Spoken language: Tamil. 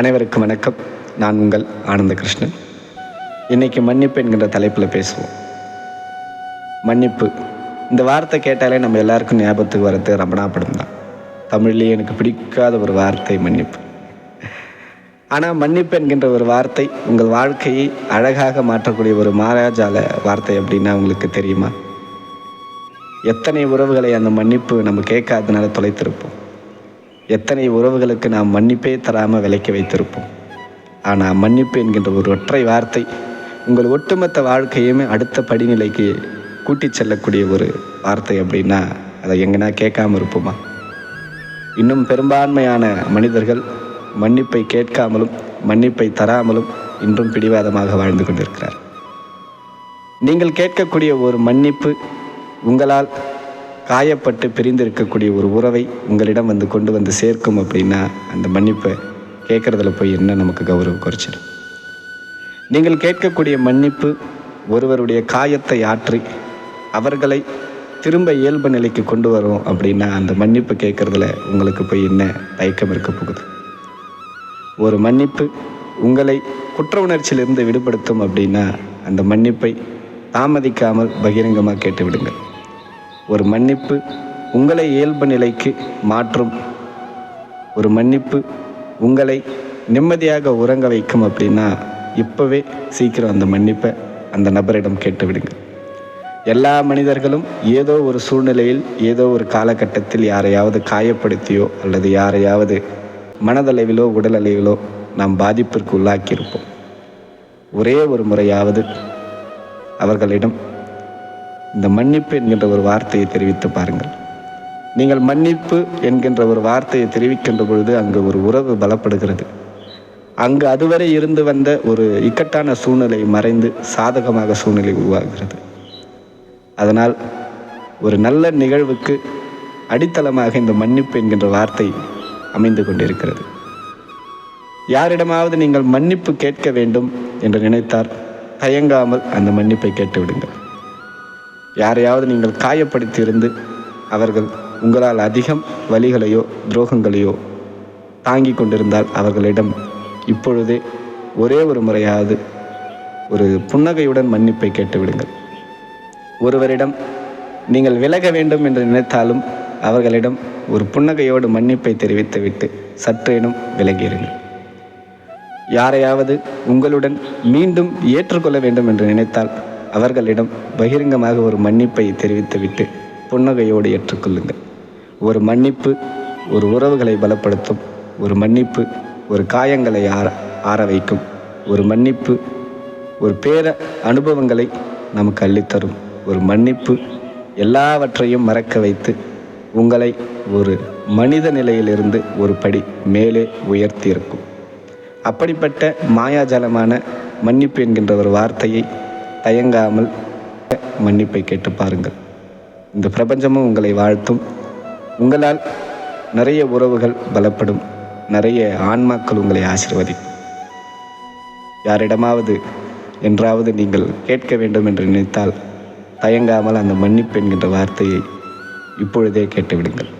அனைவருக்கும் வணக்கம். நான் உங்கள் ஆனந்த கிருஷ்ணன் இன்னைக்கு மன்னிப்பு என்கின்ற தலைப்பில் பேசுவோம். மன்னிப்பு. இந்த வார்த்தை கேட்டாலே நம்ம எல்லாருக்கும் ஞாபகத்துக்கு வரது ரமணா படம் தான். தமிழ்லேயே எனக்கு பிடிக்காத ஒரு வார்த்தை மன்னிப்பு. ஆனால் மன்னிப்பு என்கின்ற ஒரு வார்த்தை உங்கள் வாழ்க்கையை அழகாக மாற்றக்கூடிய ஒரு மாராஜால வார்த்தை அப்படின்னா உங்களுக்கு தெரியுமா? எத்தனை உறவுகளை அந்த மன்னிப்பு நம்ம கேட்காதனால தொலைத்திருப்போம். எத்தனை உறவுகளுக்கு நாம் மன்னிப்பே தராமல் விலைக்கு வைத்திருப்போம். ஆனால் மன்னிப்பு என்கின்ற ஒரு ஒற்றை வார்த்தை உங்கள் ஒட்டுமொத்த வாழ்க்கையுமே அடுத்த படிநிலைக்கு கூட்டிச் செல்லக்கூடிய ஒரு வார்த்தை அப்படின்னா அதை எங்கன்னா கேட்காம இருப்போமா? இன்னும் பெரும்பான்மையான மனிதர்கள் மன்னிப்பை கேட்காமலும் மன்னிப்பை தராமலும் இன்றும் பிடிவாதமாக வாழ்ந்து கொண்டிருக்கிறார் நீங்கள் கேட்கக்கூடிய ஒரு மன்னிப்பு உங்களால் காயப்பட்டு பிரிந்திருக்கக்கூடிய ஒரு உறவை உங்களிடம் வந்து கொண்டு வந்து சேர்க்கும் அப்படின்னா அந்த மன்னிப்பை கேட்குறதுல போய் என்ன நமக்கு கௌரவம் குறைச்சிடும் நீங்கள் கேட்கக்கூடிய மன்னிப்பு ஒருவருடைய காயத்தை ஆற்றி அவர்களை திரும்ப இயல்பு நிலைக்கு கொண்டு வரும் அப்படின்னா அந்த மன்னிப்பு கேட்குறதுல உங்களுக்கு போய் என்ன தயக்கம் இருக்க போகுது? ஒரு மன்னிப்பு உங்களை குற்ற உணர்ச்சியிலிருந்து விடுபடுத்தும் அப்படின்னா அந்த மன்னிப்பை தாமதிக்காமல் பகிரங்கமாக கேட்டு விடுங்கள் ஒரு மன்னிப்பு உங்களை இயல்பு நிலைக்கு மாற்றும். ஒரு மன்னிப்பு உங்களை நிம்மதியாக உறங்க வைக்கும் அப்படின்னா இப்போவே சீக்கிரம் அந்த மன்னிப்பை அந்த நபரிடம் கேட்டுவிடுங்கள் எல்லா மனிதர்களும் ஏதோ ஒரு சூழ்நிலையில் ஏதோ ஒரு காலகட்டத்தில் யாரையாவது காயப்படுத்தியோ அல்லது யாரையாவது மனதளவிலோ உடலளவிலோ நாம் பாதிப்பிற்கு உள்ளாக்கியிருப்போம். ஒரே ஒரு முறையாவது அவர்களிடம் இந்த மன்னிப்பு என்கின்ற ஒரு வார்த்தையை தெரிவித்து பாருங்கள். நீங்கள் மன்னிப்பு என்கின்ற ஒரு வார்த்தையை தெரிவிக்கின்ற பொழுது அங்கு ஒரு உறவு பலப்படுகிறது. அங்கு அதுவரை இருந்து வந்த ஒரு இக்கட்டான சூழ்நிலை மறைந்து சாதகமாக சூழ்நிலை உருவாகிறது. அதனால் ஒரு நல்ல நிகழ்வுக்கு அடித்தளமாக இந்த மன்னிப்பு என்கின்ற வார்த்தை அமைந்து கொண்டிருக்கிறது. யாரிடமாவது நீங்கள் மன்னிப்பு கேட்க வேண்டும் என்று நினைத்தால் தயங்காமல் அந்த மன்னிப்பை கேட்டுவிடுங்கள். யாரையாவது நீங்கள் காயப்படுத்தியிருந்து அவர்கள் உங்களால் அதிகம் வலிகளையோ துரோகங்களையோ தாங்கி கொண்டிருந்தால் அவர்களிடம் இப்பொழுதே ஒரே ஒரு முறையாவது ஒரு புன்னகையுடன் மன்னிப்பை கேட்டுவிடுங்கள். ஒருவரிடம் நீங்கள் விலக வேண்டும் என்று நினைத்தாலும் அவர்களிடம் ஒரு புன்னகையோடு மன்னிப்பை தெரிவித்துவிட்டு சற்றேனும் விலகியிருங்கள். யாரையாவது உங்களுடன் மீண்டும் ஏற்றுக்கொள்ள வேண்டும் என்று நினைத்தால் அவர்களிடம் பகிரங்கமாக ஒரு மன்னிப்பை தெரிவித்துவிட்டு புன்னகையோடு ஏற்றுக்கொள்ளுங்கள். ஒரு மன்னிப்பு ஒரு உறவுகளை பலப்படுத்தும் ஒரு மன்னிப்பு ஒரு காயங்களை ஆற ஆற வைக்கும் ஒரு மன்னிப்பு ஒரு பேர அனுபவங்களை நமக்கு அள்ளித்தரும். ஒரு மன்னிப்பு எல்லாவற்றையும் மறக்க வைத்து உங்களை ஒரு மனித நிலையிலிருந்து ஒரு படி மேலே உயர்த்தி இருக்கும். அப்படிப்பட்ட மாயாஜாலமான மன்னிப்பு என்கின்ற ஒரு வார்த்தையை தயங்காமல் மன்னிப்பை கேட்டு பாருங்கள். இந்த பிரபஞ்சமும் உங்களை வாழ்த்தும். உங்களால் நிறைய உறவுகள் பலப்படும். நிறைய ஆன்மாக்கள் உங்களை ஆசிர்வதி. யாரிடமாவது என்றாவது நீங்கள் கேட்க வேண்டும் என்று நினைத்தால் தயங்காமல் அந்த மன்னிப்பு என்கின்ற வார்த்தையை இப்பொழுதே கேட்டுவிடுங்கள்.